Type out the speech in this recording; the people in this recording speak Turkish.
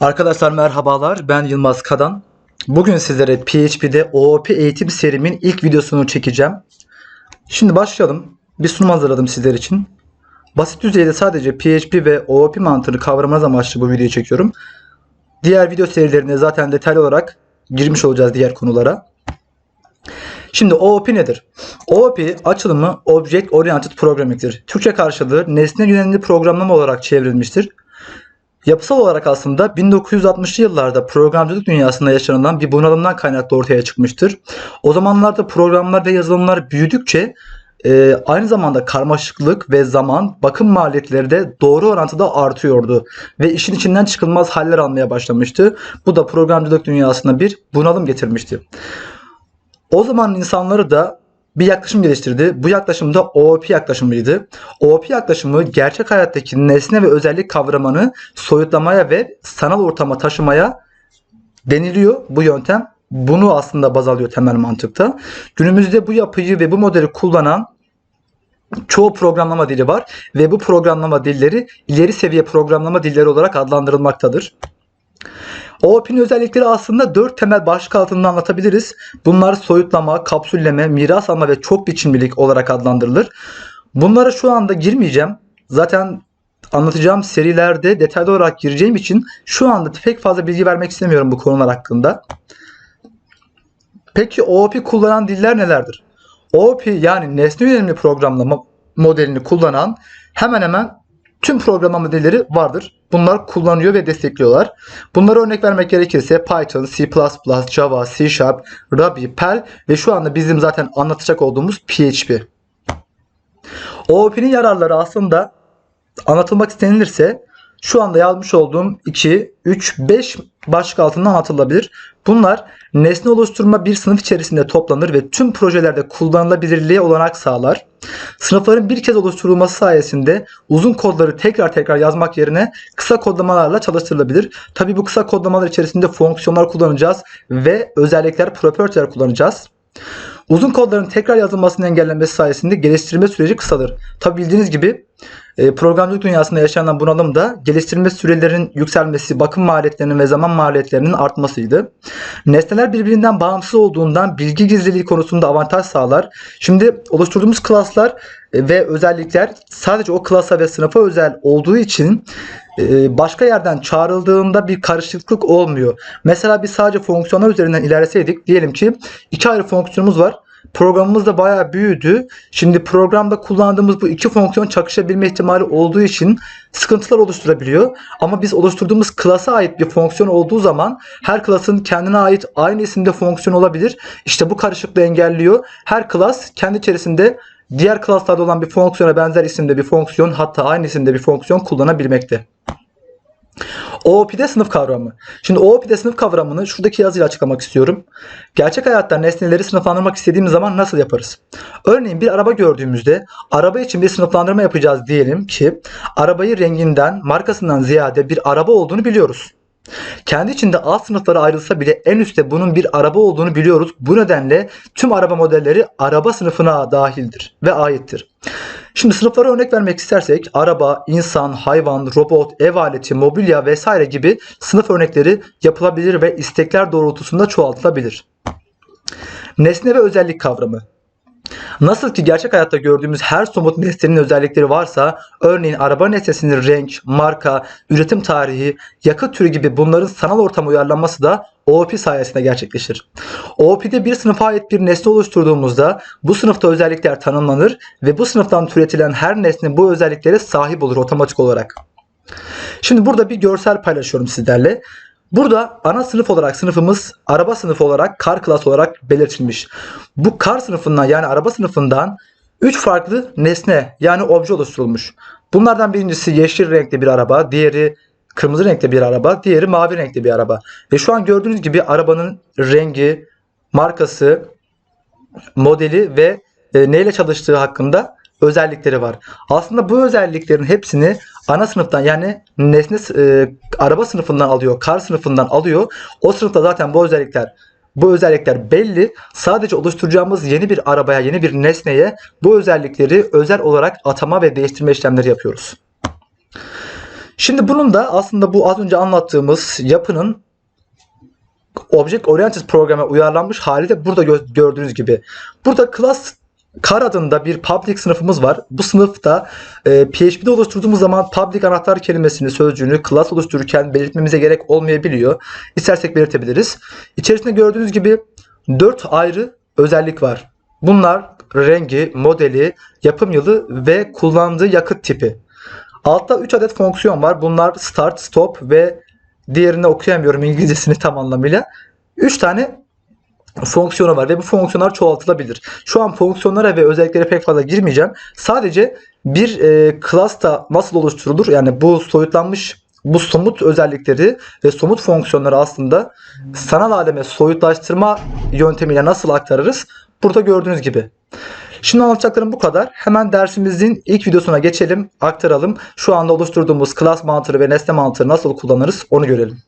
Arkadaşlar merhabalar ben Yılmaz Kadan. Bugün sizlere PHP'de OOP eğitim serimin ilk videosunu çekeceğim. Şimdi başlayalım. Bir sunum hazırladım sizler için. Basit düzeyde sadece PHP ve OOP mantığını kavramanız amaçlı bu videoyu çekiyorum. Diğer video serilerine zaten detaylı olarak girmiş olacağız diğer konulara. Şimdi OOP nedir? OOP açılımı Object Oriented Programming'tir. Türkçe karşılığı nesne yönelimli programlama olarak çevrilmiştir. Yapısal olarak aslında 1960'lı yıllarda programcılık dünyasında yaşanılan bir bunalımdan kaynaklı ortaya çıkmıştır. O zamanlarda programlar ve yazılımlar büyüdükçe e, aynı zamanda karmaşıklık ve zaman bakım maliyetleri de doğru orantıda artıyordu ve işin içinden çıkılmaz haller almaya başlamıştı. Bu da programcılık dünyasına bir bunalım getirmişti. O zaman insanları da bir yaklaşım geliştirdi. Bu yaklaşım da OOP yaklaşımıydı. OOP yaklaşımı gerçek hayattaki nesne ve özellik kavramını soyutlamaya ve sanal ortama taşımaya deniliyor bu yöntem. Bunu aslında baz alıyor temel mantıkta. Günümüzde bu yapıyı ve bu modeli kullanan çoğu programlama dili var ve bu programlama dilleri ileri seviye programlama dilleri olarak adlandırılmaktadır. OOP'nin özellikleri aslında dört temel başlık altında anlatabiliriz. Bunlar soyutlama, kapsülleme, miras alma ve çok biçimlilik olarak adlandırılır. Bunlara şu anda girmeyeceğim. Zaten anlatacağım serilerde detaylı olarak gireceğim için şu anda pek fazla bilgi vermek istemiyorum bu konular hakkında. Peki OOP kullanan diller nelerdir? OOP yani nesne yönelimli programlama modelini kullanan hemen hemen tüm programlama dilleri vardır. Bunlar kullanıyor ve destekliyorlar. Bunlara örnek vermek gerekirse Python, C++, Java, C Sharp, Ruby, Perl ve şu anda bizim zaten anlatacak olduğumuz PHP. OOP'nin yararları aslında anlatılmak istenilirse şu anda yazmış olduğum 2, 3, 5 başlık altında anlatılabilir. Bunlar nesne oluşturma bir sınıf içerisinde toplanır ve tüm projelerde kullanılabilirliğe olanak sağlar. Sınıfların bir kez oluşturulması sayesinde uzun kodları tekrar tekrar yazmak yerine kısa kodlamalarla çalıştırılabilir. Tabi bu kısa kodlamalar içerisinde fonksiyonlar kullanacağız ve özellikler, property'ler kullanacağız. Uzun kodların tekrar yazılmasının engellenmesi sayesinde geliştirme süreci kısalır. Tabi bildiğiniz gibi programcılık dünyasında yaşanan bunalım da geliştirme sürelerinin yükselmesi, bakım maliyetlerinin ve zaman maliyetlerinin artmasıydı. Nesneler birbirinden bağımsız olduğundan bilgi gizliliği konusunda avantaj sağlar. Şimdi oluşturduğumuz klaslar e, ve özellikler sadece o klasa ve sınıfa özel olduğu için e, başka yerden çağrıldığında bir karışıklık olmuyor. Mesela biz sadece fonksiyonlar üzerinden ilerleseydik diyelim ki iki ayrı fonksiyonumuz var. Programımız da bayağı büyüdü. Şimdi programda kullandığımız bu iki fonksiyon çakışabilme ihtimali olduğu için sıkıntılar oluşturabiliyor. Ama biz oluşturduğumuz klasa ait bir fonksiyon olduğu zaman her klasın kendine ait aynı isimde fonksiyon olabilir. İşte bu karışıklığı engelliyor. Her klas kendi içerisinde diğer klaslarda olan bir fonksiyona benzer isimde bir fonksiyon hatta aynı isimde bir fonksiyon kullanabilmekte. OOP'de sınıf kavramı. Şimdi OOP'de sınıf kavramını şuradaki yazıyla açıklamak istiyorum. Gerçek hayatta nesneleri sınıflandırmak istediğimiz zaman nasıl yaparız? Örneğin bir araba gördüğümüzde araba için bir sınıflandırma yapacağız diyelim ki arabayı renginden, markasından ziyade bir araba olduğunu biliyoruz. Kendi içinde alt sınıflara ayrılsa bile en üstte bunun bir araba olduğunu biliyoruz. Bu nedenle tüm araba modelleri araba sınıfına dahildir ve aittir. Şimdi sınıflara örnek vermek istersek araba, insan, hayvan, robot, ev aleti, mobilya vesaire gibi sınıf örnekleri yapılabilir ve istekler doğrultusunda çoğaltılabilir. Nesne ve özellik kavramı. Nasıl ki gerçek hayatta gördüğümüz her somut nesnenin özellikleri varsa, örneğin araba nesnesinin renk, marka, üretim tarihi, yakıt türü gibi bunların sanal ortama uyarlanması da OOP sayesinde gerçekleşir. OOP'de bir sınıfa ait bir nesne oluşturduğumuzda bu sınıfta özellikler tanımlanır ve bu sınıftan türetilen her nesne bu özelliklere sahip olur otomatik olarak. Şimdi burada bir görsel paylaşıyorum sizlerle. Burada ana sınıf olarak sınıfımız araba sınıfı olarak kar klas olarak belirtilmiş. Bu kar sınıfından yani araba sınıfından 3 farklı nesne yani obje oluşturulmuş. Bunlardan birincisi yeşil renkli bir araba, diğeri kırmızı renkli bir araba, diğeri mavi renkli bir araba. Ve şu an gördüğünüz gibi arabanın rengi, markası, modeli ve e, neyle çalıştığı hakkında özellikleri var. Aslında bu özelliklerin hepsini ana sınıftan yani nesne e, araba sınıfından alıyor, kar sınıfından alıyor. O sınıfta zaten bu özellikler bu özellikler belli. Sadece oluşturacağımız yeni bir arabaya, yeni bir nesneye bu özellikleri özel olarak atama ve değiştirme işlemleri yapıyoruz. Şimdi bunun da aslında bu az önce anlattığımız yapının Object Oriented programa uyarlanmış hali de burada gö- gördüğünüz gibi. Burada class Car adında bir public sınıfımız var. Bu sınıfta e, PHP'de oluşturduğumuz zaman public anahtar kelimesini, sözcüğünü class oluştururken belirtmemize gerek olmayabiliyor. İstersek belirtebiliriz. İçerisinde gördüğünüz gibi 4 ayrı özellik var. Bunlar rengi, modeli, yapım yılı ve kullandığı yakıt tipi. Altta 3 adet fonksiyon var. Bunlar start, stop ve diğerini okuyamıyorum İngilizcesini tam anlamıyla. 3 tane fonksiyonu var ve bu fonksiyonlar çoğaltılabilir. Şu an fonksiyonlara ve özelliklere pek fazla girmeyeceğim. Sadece bir e, class'ta nasıl oluşturulur? Yani bu soyutlanmış bu somut özellikleri ve somut fonksiyonları aslında sanal aleme soyutlaştırma yöntemiyle nasıl aktarırız? Burada gördüğünüz gibi. Şimdi anlatacaklarım bu kadar. Hemen dersimizin ilk videosuna geçelim, aktaralım. Şu anda oluşturduğumuz class mantığını ve nesne mantığını nasıl kullanırız onu görelim.